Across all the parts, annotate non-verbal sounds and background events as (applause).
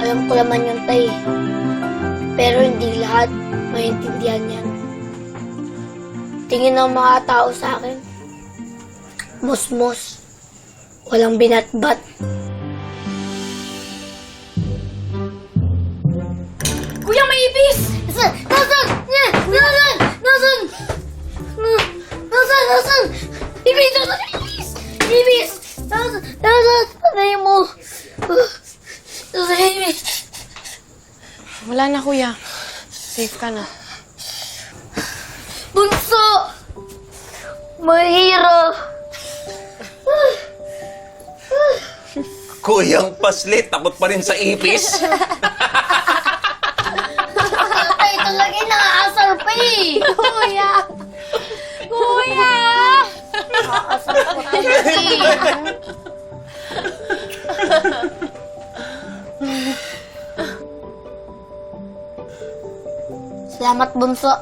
Alam ko naman yun, tay. Pero hindi lahat maintindihan yan. Tingin ng mga tao sa akin. Musmos. Walang binatbat. Kuya, may ibis! Nasaan? Nasaan? Nasaan? Nasaan? Na- Nasaan? Nasaan? Ibis! Nasaan? Ibis! Ibis! Nasaan? Nasaan? Mo! Nasaan ibis? Wala na, kuya. Safe ka na. Bunso! Mahirap! Kuyang paslit, takot pa rin sa ipis. (laughs) Tatay, talaga nakaasar pa eh! Kuya! Kuya! Nakaasar pa talaga (laughs) eh. Salamat, Bunso.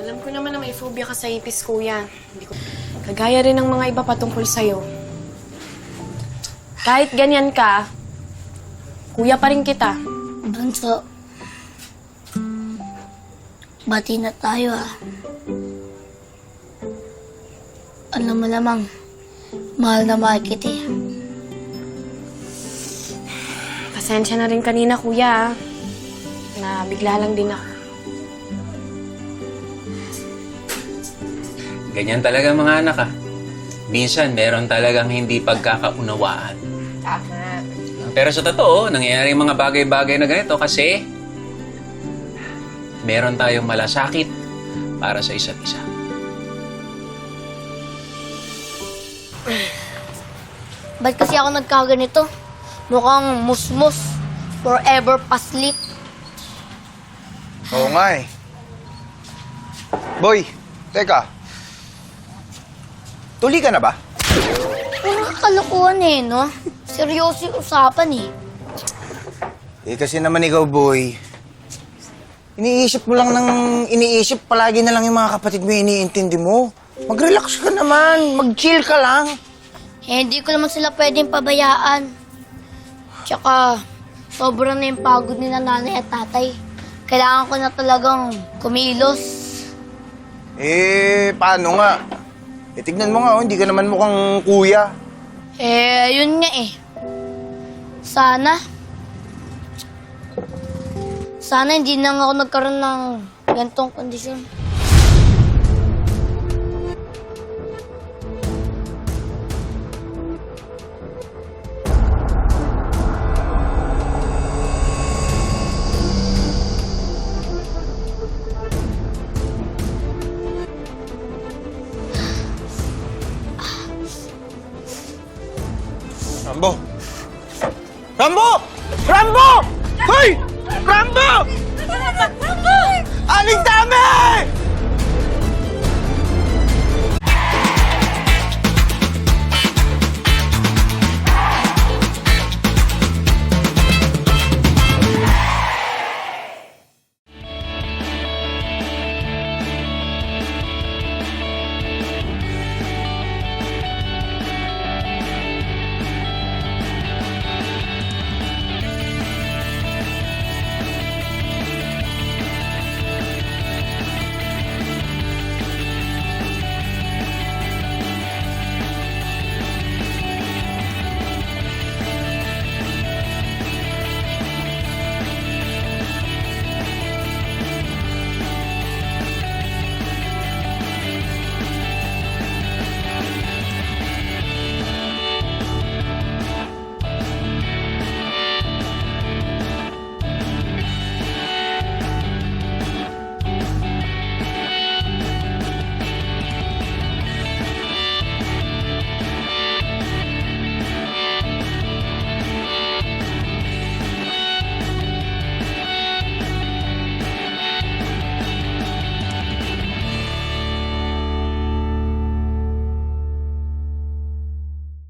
Alam ko naman na may phobia ka sa ipis, kuya. Hindi ko... Kagaya rin ng mga iba patungkol sa'yo. Kahit ganyan ka, kuya pa rin kita. Bunso. Bati na tayo ah. Alam mo lamang, mahal na mahal kita eh. Pasensya na rin kanina, kuya. ah. Na bigla lang din ako. Ganyan talaga mga anak ah. Minsan, meron talagang hindi pagkakaunawaan. Tama. Pero sa totoo, nangyayari yung mga bagay-bagay na ganito kasi meron tayong malasakit para sa isa't isa. Ba't kasi ako nagkaganito? Mukhang musmus. Forever paslit. Oo nga eh. Boy, teka. Tuli ka na ba? Puro kalokohan eh, no? Seryoso yung usapan eh. Eh kasi naman ikaw, boy. Iniisip mo lang ng iniisip, palagi na lang yung mga kapatid mo iniintindi mo. Mag-relax ka naman, mag-chill ka lang. Eh, hindi ko naman sila pwedeng pabayaan. Tsaka, sobrang na yung pagod ni nanay at tatay. Kailangan ko na talagang kumilos. Eh, paano nga? Eh, tignan mo nga, oh, hindi ka naman mukhang kuya. Eh, yun nga eh. Sana. Sana hindi na nga ako nagkaroon ng gantong kondisyon. Rambo! Rambo! Hoy! Rambo! Aling dami!